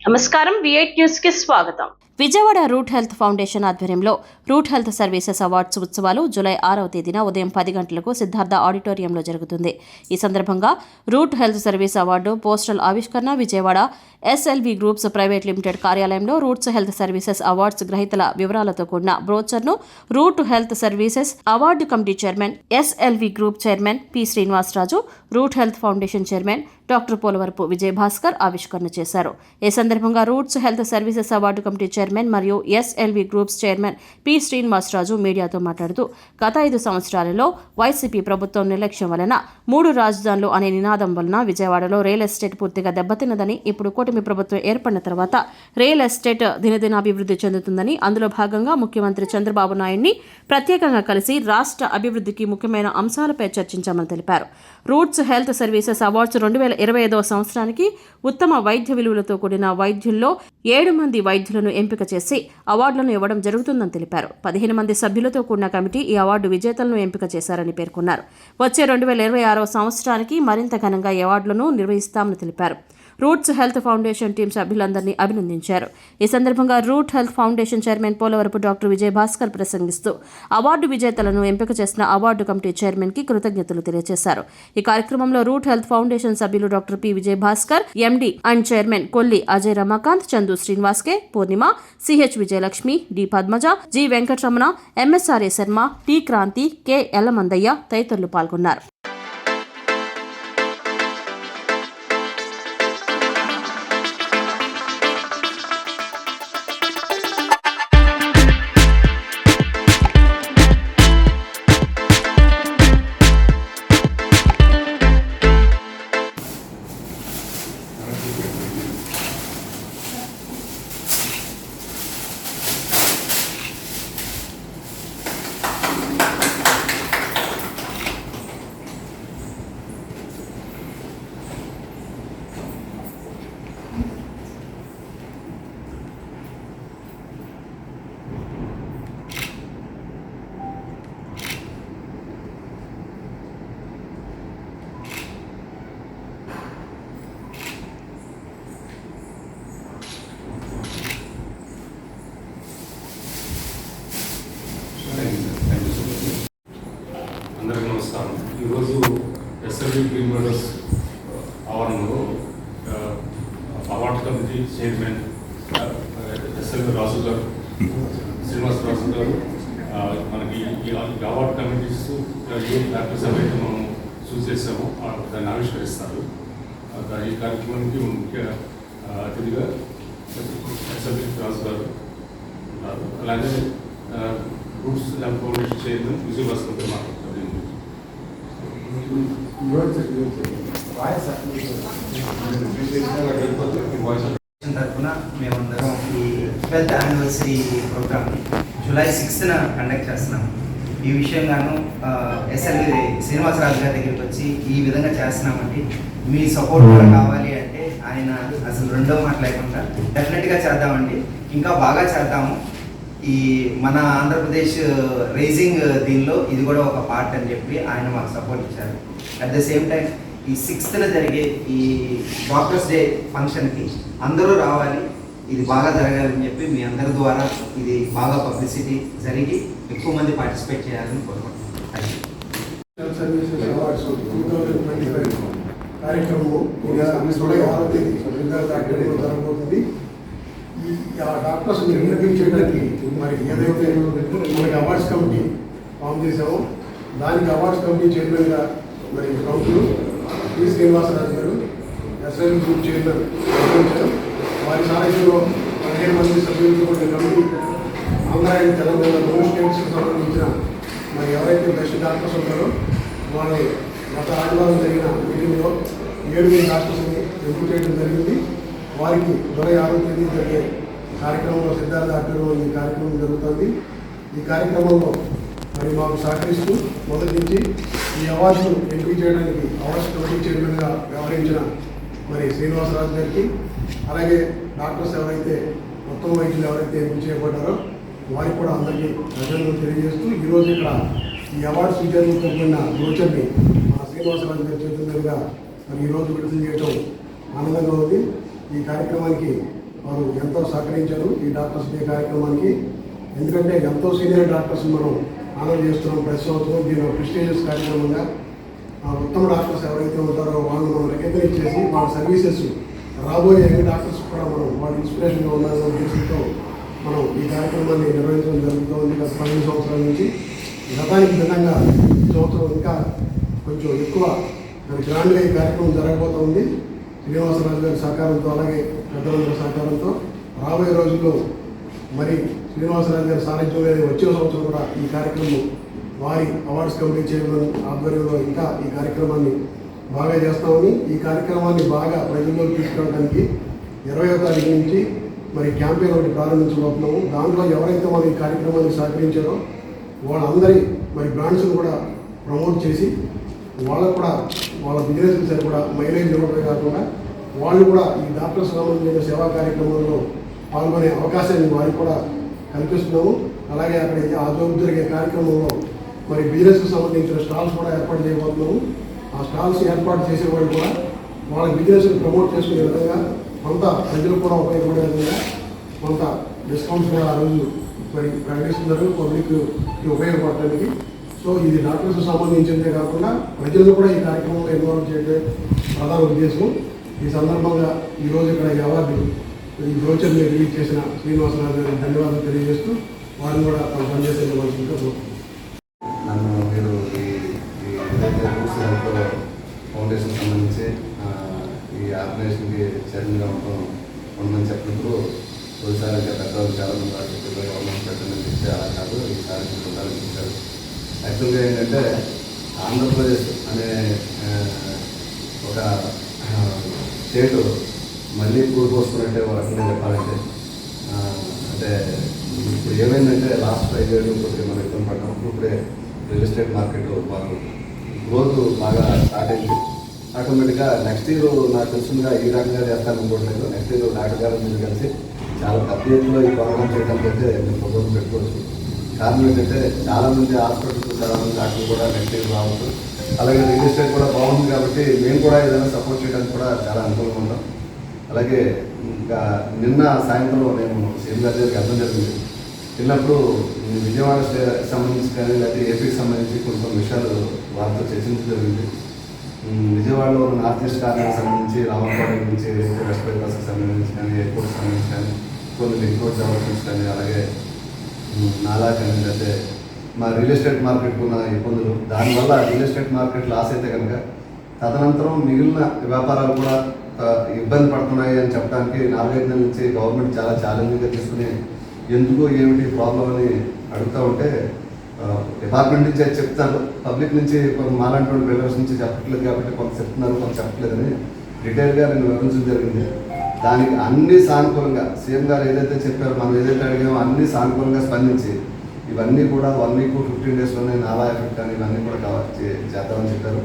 నమస్కారం విఐట్ న్యూస్ కి స్వాగతం విజయవాడ రూట్ హెల్త్ ఫౌండేషన్ ఆధ్వర్యంలో రూట్ హెల్త్ సర్వీసెస్ అవార్డ్స్ ఉత్సవాలు జూలై ఆరవ తేదీన ఉదయం పది గంటలకు సిద్ధార్థ ఆడిటోరియంలో జరుగుతుంది. ఈ సందర్భంగా root health service award postal ఆవిష్కరణ Vijayawada SLV groups private limited కార్యాలయంలో రూట్స్ హెల్త్ సర్వీసెస్ అవార్డ్స్ గ్రహీతల వివరాలతో కూడిన బ్రోచర్ను root health services award committee chairman SLV group chairman P Srinivasaraju root health foundation chairman doctor Polavarapu Vijayabhaskar ఆవిష్కరణ చేశారు. ఈ సందర్భంగా roots health services award committee chairman మరియు SLV groups chairman P Srinivasaraju మీడియాతో మాట్లాడుతూ గత ఐదు సంవత్సరాలలో వైసీపీ ప్రభుత్వం నిర్లక్ష్యం వలన మూడు రాజధానులు అనే నినాదం వలన విజయవాడలో రియల్ ఎస్టేట్ పూర్తిగా దెబ్బతిన్నదని ఇప్పుడు కూటమి ప్రభుత్వం ఏర్పడిన తర్వాత రియల్ ఎస్టేట్ దినదినాభివృద్ధి చెందుతుందని అందులో భాగంగా ముఖ్యమంత్రి చంద్రబాబు నాయుడిని ప్రత్యేకంగా కలిసి రాష్ట్ర అభివృద్ధికి ముఖ్యమైన అంశాలపై చర్చించామని తెలిపారు. రూట్స్ హెల్త్ సర్వీసెస్ అవార్డ్స్ రెండు వేల ఇరవై ఐదవ సంవత్సరానికి ఉత్తమ వైద్య విలువలతో కూడిన వైద్యుల్లో ఏడు మంది వైద్యులను ఎంపిక చేసి అవార్డులను ఇవ్వడం జరుగుతుందని తెలిపారు. పదిహేను మంది సభ్యులతో కూడిన కమిటీ ఈ అవార్డు విజేతలను ఎంపిక చేశారని పేర్కొన్నారు. వచ్చే రెండు వేల ఇరవై ఆరవ సంవత్సరానికి మరింత ఘనంగా ఈ అవార్డులను నిర్వహిస్తామని తెలిపారు. రూట్స్ హెల్త్ ఫౌండేషన్ టీం సభ్యులందరినీ అభినందించారు. ఈ సందర్భంగా root health foundation chairman Polavarapu doctor Vijay Bhaskar ప్రసంగిస్తూ అవార్డు విజేతలను ఎంపిక చేసిన అవార్డు కమిటీ చైర్మన్కి కృతజ్ఞతలు తెలియజేశారు. ఈ కార్యక్రమంలో రూట్ హెల్త్ ఫౌండేషన్ సభ్యులు doctor P Vijay Bhaskar MD and chairman Kolli Ajay Ramakant Chandu Srinivas K Purnima CH Vijayalakshmi D Padmaja G Venkataramana MSRA Sharma T Kranti K Yellamandaiah తదితరులు పాల్గొన్నారు. SLV green medals ఆవరణలో ఆ, award committee chairman SL Raju garu Srinivasa Raju garu మనకి ఈ award committees uh, ఏ doctors అయితే మనం చూస్ చేసామో దాన్ని ఆవిష్కరిస్తారు. ఈ కార్యక్రమానికి ముఖ్య అతిథిగా ఎస్ఎల్ రాజు గారు ఉన్నారు. అలాగే roots and foundation chairman Vijay Bhaskar garu మాట్లాడతారు ఫౌండేషన్ తరఫున మేమందరం ఈ ట్వెల్త్ యానివర్సరీ ప్రోగ్రామ్ జూలై సిక్స్త్న కండక్ట్ చేస్తున్నాము ఈ విషయంగాను ఎస్ఎల్వి శ్రీనివాసరాజు గారి దగ్గరికి వచ్చి ఈ విధంగా చేస్తున్నామండి. మీ సపోర్ట్ కూడా కావాలి అంటే ఆయన అసలు రెండో మాట లేకుండా డెఫినెట్గా చేద్దామండి. ఇంకా బాగా చేద్దాము. ఈ మన ఆంధ్రప్రదేశ్ రేజింగ్ దీనిలో ఇది కూడా ఒక పార్ట్ అని చెప్పి ఆయన మాకు సపోర్ట్ ఇచ్చారు. అట్ ద సేమ్ టైం ఈ సిక్స్త్న జరిగే ఈ డాక్టర్స్ డే ఫంక్షన్కి అందరూ రావాలి ఇది బాగా జరగాలని చెప్పి మీ అందరి ద్వారా ఇది బాగా పబ్లిసిటీ జరిగి ఎక్కువ మంది పార్టిసిపేట్ చేయాలని కోరుకుంటున్నాను కార్యక్రమం డాక్టర్స్ నిర్ణయించడానికి మరి ఏదైతే మనకి అవార్డ్స్ కమిటీ ఫామ్ చేసామో దానికి అవార్డ్స్ కమిటీ చైర్మన్గా మరి కౌన్సిల్ పి శ్రీనివాసరాజు గారు ఎస్ఎల్ గ్రూప్ చైర్మన్ వారి సారథ్యంలో పదిహేను మంది సభ్యులతో కూడిన కమిటీ ఆంధ్ర అండ్ తెలంగాణ రెండు స్టేట్స్కి సంబంధించిన మరి ఎవరైతే బెస్ట్ డాక్టర్స్ ఉంటారో వాళ్ళని గత ఆదివారం జరిగిన మీటింగ్లో ఏడుగురు డాక్టర్స్ని ఎంపిక చేయడం జరిగింది. వారికి జూలై ఆరో తేదీ జరిగే కార్యక్రమంలో సిద్ధార్థ ఆధ్వర్యంలో ఈ కార్యక్రమం జరుగుతుంది. ఈ కార్యక్రమంలో మరి మాకు సహకరిస్తూ మొదటి నుంచి ఈ అవార్డును ఎంపిక చేయడానికి అవార్డ్స్ కమిటీ చైర్మన్గా వ్యవహరించిన మరి శ్రీనివాసరాజు గారికి అలాగే డాక్టర్స్ ఎవరైతే మొత్తం వైద్యులు ఎవరైతే ఎంపిక చేయబడ్డారో వారికి కూడా అందరికీ ప్రజలను తెలియజేస్తూ ఈరోజు ఇక్కడ ఈ అవార్డ్స్ విజేతలతో కూడిన బ్రోచర్ని మా శ్రీనివాసరాజు గారి చేతుల మీదుగా మరి ఈరోజు విడుదల చేయడం ఆనందంగా ఉంది. ఈ కార్యక్రమానికి వారు ఎంతో సహకరించారు. ఈ డాక్టర్స్ డే కార్యక్రమానికి. ఎందుకంటే ఎంతో సీనియర్ డాక్టర్స్ మనం ఆనర్ చేస్తున్నాం. ప్రతి సంవత్సరం దీని ఒక ప్రెస్టీజియస్ కార్యక్రమంగా ఆ ఉత్తమ డాక్టర్స్ ఎవరైతే ఉంటారో వాళ్ళని మనం రికగ్నైజ్ చేసి వాళ్ళ సర్వీసెస్ రాబోయే యంగ్ డాక్టర్స్ కూడా మనం వాళ్ళ ఇన్స్పిరేషన్గా ఉండాలనే ఉద్దేశంతో మనం ఈ కార్యక్రమాన్ని నిర్వహించడం జరుగుతుంది. గత పన్నెండు సంవత్సరాల నుంచి. గతానికి భిన్నంగా సంవత్సరం ఇంకా కొంచెం ఎక్కువ గ్రాండ్గా ఈ కార్యక్రమం జరగబోతోంది. శ్రీనివాసరాజు గారి సహకారంతో అలాగే పెద్దలందరి సహకారంతో రాబోయే రోజుల్లో మరి శ్రీనివాసరాజు గారి సారథ్యంలో వచ్చే సంవత్సరం కూడా ఈ కార్యక్రమం వారి అవార్డ్స్ కమిటీ చైర్మన్ ఆధ్వర్యంలో ఇంకా ఈ కార్యక్రమాన్ని బాగా చేస్తామని ఈ కార్యక్రమాన్ని బాగా ప్రజల్లోకి తీసుకురావడానికి ఇరవై తారీఖు నుంచి మరి క్యాంపెయిన్ ఒకటి ప్రారంభించబోతున్నాము. దాంట్లో ఎవరైతే మన ఈ కార్యక్రమాన్ని సహకరించారో వాళ్ళందరి మరి బ్రాండ్స్ని కూడా ప్రమోట్ చేసి వాళ్ళకు కూడా వాళ్ళ బిజినెస్ సరి కూడా మైలేజ్ ఇవ్వడమే కాకుండా వాళ్ళు కూడా ఈ డాక్టర్స్ సంబంధించిన సేవా కార్యక్రమంలో పాల్గొనే అవకాశాన్ని వారికి కూడా కల్పిస్తున్నాము. అలాగే అక్కడ ఆధ్వర్యం జరిగే కార్యక్రమంలో మరి బిజినెస్కి సంబంధించిన స్టాల్స్ కూడా ఏర్పాటు చేయబోతున్నాము. ఆ స్టాల్స్ ఏర్పాటు చేసే వాళ్ళు కూడా వాళ్ళ బిజినెస్ని ప్రమోట్ చేసుకునే విధంగా కొంత ప్రజలు కూడా ఉపయోగపడే విధంగా కొంత డిస్కౌంట్స్ కూడా ఆ రోజు మరి ప్రకటిస్తున్నారు. పబ్లిక్ ఉపయోగపడటానికి. సో ఇది డాక్టర్స్ సంబంధించిందే కాకుండా ప్రజలను కూడా ఈ కార్యక్రమంలో ఇన్వాల్వ్ చేయడం ప్రధాన ఉద్దేశం. ఈ సందర్భంగా ఈరోజు ఇక్కడ ఈ అవార్డు ఈ బ్రోచర్ని రిలీజ్ చేసిన శ్రీనివాసరాజు గారికి ధన్యవాదాలు తెలియజేస్తూ వారిని కూడా తమ పనిచేసే ఇవ్వాల్సిందిగా కోరుతున్నాను. నన్ను మీరు ఈ ఏదైతే రూట్స్ ఫౌండేషన్ సంబంధించి ఈ ఆర్గనైజేషన్కి చైర్మన్గా ఉండడం ఉండమని చెప్పినప్పుడు ఒకసారి ఇంకా పెద్దవాళ్ళు చాలా రాష్ట్రంలో గవర్నమెంట్ పెట్టడం చెప్తే అలా కాదు ఈసారి మీరు ఉండాలని చెప్పారు యాక్చువల్గా ఏంటంటే ఆంధ్రప్రదేశ్ అనే ఒక స్టేట్ మళ్ళీ కూర్పు వస్తున్నట్టే రకంగా చెప్పాలంటే అంటే ఇప్పుడు ఏమైందంటే లాస్ట్ ఫైవ్ ఇయర్స్ కొద్దిగా మనం ఇబ్బంది పడ్డాం. ఇప్పుడే రియల్ ఎస్టేట్ మార్కెట్ వాళ్ళు గ్రోత్ బాగా స్టార్ట్ అయింది. ఆటోమేటిక్గా నెక్స్ట్ ఇయర్ నాకు తెలిసిందిగా ఈ రకంగా చేస్తాననుకోవట్లేదు నెక్స్ట్ ఇయర్ డాక్టర్ గారు మీరు కలిసి చాలా పెద్ద ఎత్తులో ఈ ప్రోగ్రామ్ చేయడానికి అయితే మీరు ప్రపోజల్ పెట్టుకోవచ్చు. కారణం ఏంటంటే చాలామంది హాస్పిటల్స్ చాలామంది డాక్టర్లు కూడా నెక్స్ట్ రావచ్చు. అలాగే రియల్ ఎస్టేట్ కూడా బాగుంది కాబట్టి మేము కూడా ఏదైనా సపోర్ట్ చేయడానికి కూడా చాలా అనుకూలంగా ఉన్నాం. అలాగే ఇంకా నిన్న సాయంత్రం నేను సీఎం గారి దగ్గరికి వెళ్ళడం జరిగింది. వెళ్ళినప్పుడు విజయవాడ సంబంధించి కానీ లేకపోతే ఏపీకి సంబంధించి కొన్ని కొన్ని విషయాలు వారితో చర్చించడం జరిగింది. విజయవాడలో ఉన్న నార్త్ ఈస్ట్ కార్నర్కి సంబంధించి రామపాడు నుంచి వెస్ట్ బైపాస్కి సంబంధించి కానీ ఎయిర్పోర్ట్కి సంబంధించి కానీ కొన్ని లింక్ రోడ్ డెవలప్మెంట్స్ కానీ అలాగే నాలా కానీ లేకపోతే మా రియల్ ఎస్టేట్ మార్కెట్కు ఉన్న ఇబ్బందులు. దానివల్ల రియల్ ఎస్టేట్ మార్కెట్ లాస్ అయితే కనుక తదనంతరం మిగిలిన వ్యాపారాలు కూడా ఇబ్బంది పడుతున్నాయి అని చెప్పడానికి నాలుగైదు నెలల నుంచి గవర్నమెంట్ చాలా ఛాలెంజింగ్గా తీసుకుని ఎందుకు ఏమిటి ప్రాబ్లం అని అడుగుతూ ఉంటే డిపార్ట్మెంట్ నుంచి అది చెప్తారు. పబ్లిక్ నుంచి మాలాంటి బిల్డర్స్ నుంచి చెప్పట్లేదు కాబట్టి కొంత చెప్తున్నారు కొంత చెప్పట్లేదని డీటెయిల్గా నేను వివరించడం జరిగింది. దానికి అన్ని సానుకూలంగా సీఎం గారు ఏదైతే చెప్పారో మనం ఏదైతే అడిగామో అన్ని సానుకూలంగా స్పందించి ఇవన్నీ కూడా వన్ వీక్ ఫిఫ్టీన్ డేస్లోనే నాలా ఎఫెక్ట్ కానీ ఇవన్నీ కూడా కవర్ చేద్దామని చెప్పారు.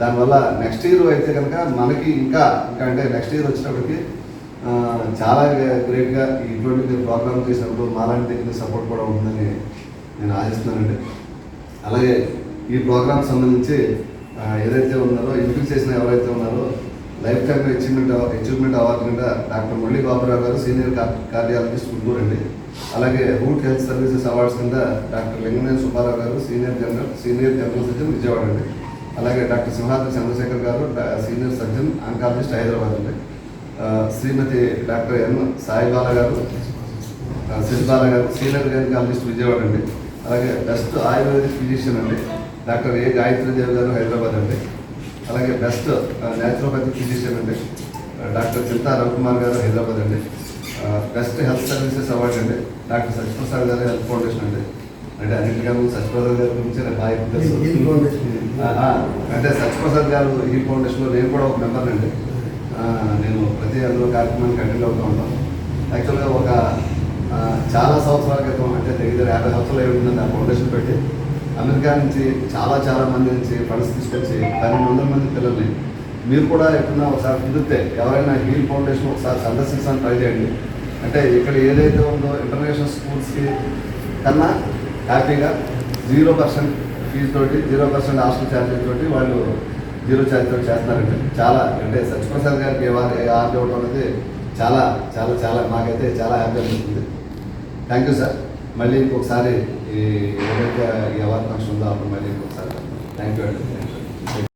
దానివల్ల నెక్స్ట్ ఇయర్ అయితే కనుక మనకి ఇంకా ఇంకా అంటే నెక్స్ట్ ఇయర్ వచ్చినప్పటికి చాలా గ్రేట్గా ఇటువంటి ప్రోగ్రామ్ చేసినప్పుడు మాలాంటి దగ్గర సపోర్ట్ కూడా ఉందని నేను ఆశిస్తున్నానండి. అలాగే ఈ ప్రోగ్రామ్ సంబంధించి ఏదైతే ఉన్నారో ఎంపిక చేసిన ఎవరైతే ఉన్నారో lifetime achievement achievement award కింద doctor Murali Baburao garu senior cardiologist Guntur అండి అలాగే రూట్ హెల్త్ సర్వీసెస్ అవార్డ్స్ కింద doctor Linganeni Subbarao garu senior general senior general surgeon Vijayawada అండి. అలాగే డాక్టర్ సింహాద్రి చంద్రశేఖర్ గారు సీనియర్ సర్జన్ ఆంకాలజిస్ట్ హైదరాబాద్ అండి. శ్రీమతి డాక్టర్ ఎన్ సాయిబాల గారు ఆ, గారు సీనియర్ గైనకాలజిస్ట్ విజయవాడ అండి. అలాగే బెస్ట్ ఆయుర్వేదిక్ ఫిజిషియన్ అండి. డాక్టర్ ఏ గాయత్రి దేవ్ గారు హైదరాబాద్ అండి. అలాగే బెస్ట్ న్యాచురోపతి ఫిజిషియన్ అండి. డాక్టర్ చింతా రవికుమార్ గారు హైదరాబాద్ అండి. బెస్ట్ హెల్త్ సర్వీసెస్ అవార్డు అండి. Doctor Satyaprasad garu health foundation అండి. అంటే అన్నింటికన్నా సత్యప్రసాద్ గారి గురించి నాకు బాగా తెలుసు. అంటే సత్యప్రసాద్ గారు ఈ ఫౌండేషన్లో నేను కూడా ఒక మెంబర్ అండి. నేను ప్రతి అందులో కార్యక్రమానికి అటెండ్ అవుతూ ఉంటాను యాక్చువల్గా ఒక చాలా సంవత్సరాల క్రితం అంటే దగ్గర యాభై సంవత్సరాలు ఏముందండి ఆ ఫౌండేషన్ పెట్టి. అమెరికా నుంచి చాలా చాలా మంది నుంచి ఫండ్స్ తీసుకొచ్చి పన్నెండు వందల మంది పిల్లల్ని మీరు కూడా ఎప్పుడన్నా ఒకసారి కుదిరితే ఎవరైనా హీల్ ఫౌండేషన్ ఒకసారి సందర్శించడానికి ట్రై చేయండి. అంటే ఇక్కడ ఏదైతే ఉందో ఇంటర్నేషనల్ స్కూల్స్కి కన్నా హ్యాపీగా జీరో పర్సెంట్ ఫీజు తోటి జీరో పర్సెంట్ హాస్టల్ ఛార్జెస్ తోటి వాళ్ళు జీరో ఛార్జ్ తోటి చేస్తున్నారండి. చాలా అంటే సత్యప్రసాద్ గారికి వారి ఆర్డర్ ఇవ్వడం అనేది చాలా చాలా చాలా నాకైతే చాలా హ్యాపీ అనిపిస్తుంది. థ్యాంక్ యూ సార్ మళ్ళీ ఇంకొకసారి ఏదైతే ఈ అవార్డు ఫంక్షన్ ఉందో అప్పుడు మళ్ళీ ఇంకొకసారి. థ్యాంక్ యూ అండి.